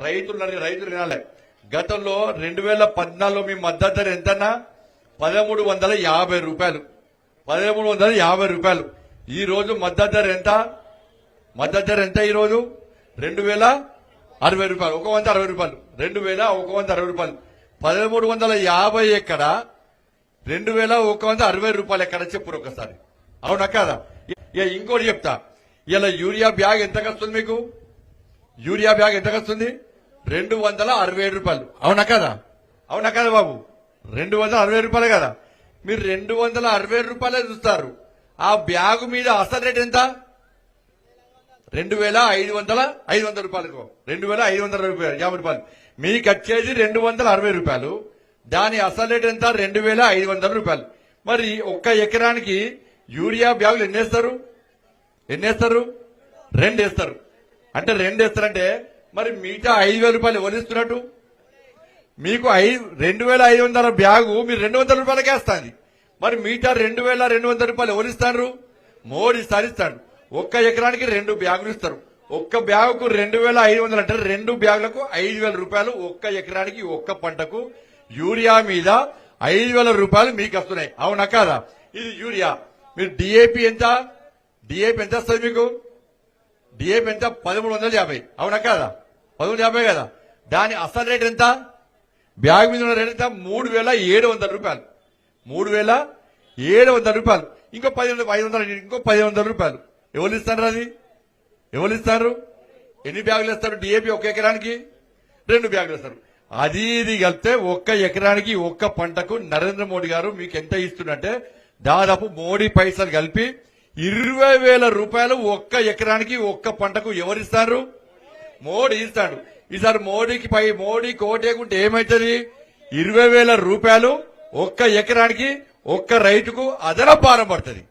రైతులు రైతులు వినాలి. గతంలో రెండు వేల పద్నాలుగులో మీ మద్దతు ధర ఎంతన్నా? పదమూడు వందల యాభై రూపాయలు. పదమూడు వందల యాభై రూపాయలు. ఈ రోజు మద్దతు ధర ఎంత? మద్దతు ధర ఎంత ఈరోజు? రెండు వేల అరవై రూపాయలు. ఒక వంద అరవై రూపాయలు. రెండు వేల ఒక వంద అరవై రూపాయలు. పదమూడు వందల యాభై ఎక్కడ? రెండు వేల ఒక వంద అరవై రూపాయలు ఎక్కడ చెప్పురు ఒకసారి అవునా కాదా? ఇక ఇంకోటి చెప్తా. ఇలా యూరియా బ్యాగ్ ఎంత వస్తుంది మీకు? యూరియా బ్యాగ్ ఎంత వస్తుంది రెండు వందల అరవై ఏడు రూపాయలు. అవునా కదా? అవునా కదా బాబు? రెండు వందల అరవై రూపాయలు కదా? మీరు రెండు వందల అరవై రూపాయలే చూస్తారు. ఆ బ్యాగు మీద అసలు రేట్ ఎంత? రెండు వేల ఐదు వందల ఐదు వందల రూపాయలకు రెండు వేల ఐదు వందల రూపాయలు యాభై రూపాయలు. మీకు వచ్చేది రెండు వందల అరవై రూపాయలు. దాని అసలు రేట్ ఎంత? రెండు వేల ఐదు వందల రూపాయలు. మరి ఒక్క ఎకరానికి యూరియా బ్యాగులు ఎన్ని వేస్తారు? ఎన్ని వేస్తారు? రెండు వేస్తారు. అంటే రెండు వేస్తారంటే మరి మిగతా ఐదు వేల రూపాయలు ఎవరు మీకు ఐదు రెండు వేల ఐదు వందల బ్యాగు మీరు రెండు వందల రూపాయలకే వస్తుంది. మరి మిగతా రెండు వేల రెండు వందల రూపాయలు ఎవరు మోడీ సార్ ఒక్క ఎకరానికి రెండు బ్యాగులు ఇస్తారు. ఒక్క బ్యాగుకు రెండు వేల ఐదు వందలు అంటే రెండు బ్యాగులకు ఐదు వేల రూపాయలు ఒక్క ఎకరానికి ఒక్క పంటకు యూరియా మీద ఐదు వేల రూపాయలు మీకు వస్తున్నాయి. అవునా కాదా? ఇది యూరియా. మీరు డిఏపి ఎంత? డిఏపి ఎంత వస్తుంది మీకు? డిఏపి ఎంత పదమూడు వందల యాభై. అవునా కదా? పదమూడు యాభై కదా? దాని అసలు రేట్ ఎంత? బ్యాగ్ మీద ఉన్న రేట్ ఎంత? మూడు వేల ఏడు వందల రూపాయలు. మూడు వేల ఏడు వందల రూపాయలు. ఇంకో పది వందల ఐదు వందల ఇంకో పది వందల రూపాయలు. ఎవరు ఇస్తారు అది? ఎవరు ఇస్తారు? ఎన్ని బ్యాగులు ఇస్తారు? డిఏపి ఒక ఎకరానికి? రెండు బ్యాగులు ఇస్తారు. అది ఇది కలిపితే ఒక్క ఎకరానికి ఒక్క పంటకు నరేంద్ర మోడీ గారు మీకు ఎంత ఇస్తున్నట్టే దాదాపు మోడీ పైసలు కలిపి ఇరవై వేల రూపాయలు ఒక్క ఎకరానికి ఒక్క పంటకు ఎవరిస్తారు? మోడీ ఇస్తాడు. ఈసారి మోడీకి పై మోడీ కోటేకుంటే ఏమైతుంది? ఇరవై వేల రూపాయలు ఒక్క ఎకరానికి ఒక్క రైతుకు అదన భారం పడుతుంది.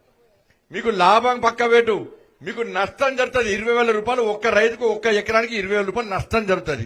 మీకు లాభం పక్క పెట్టు. మీకు నష్టం జరుగుతుంది. ఇరవై వేల రూపాయలు ఒక్క రైతుకు ఒక్క ఎకరానికి ఇరవై వేల రూపాయలు నష్టం జరుగుతుంది.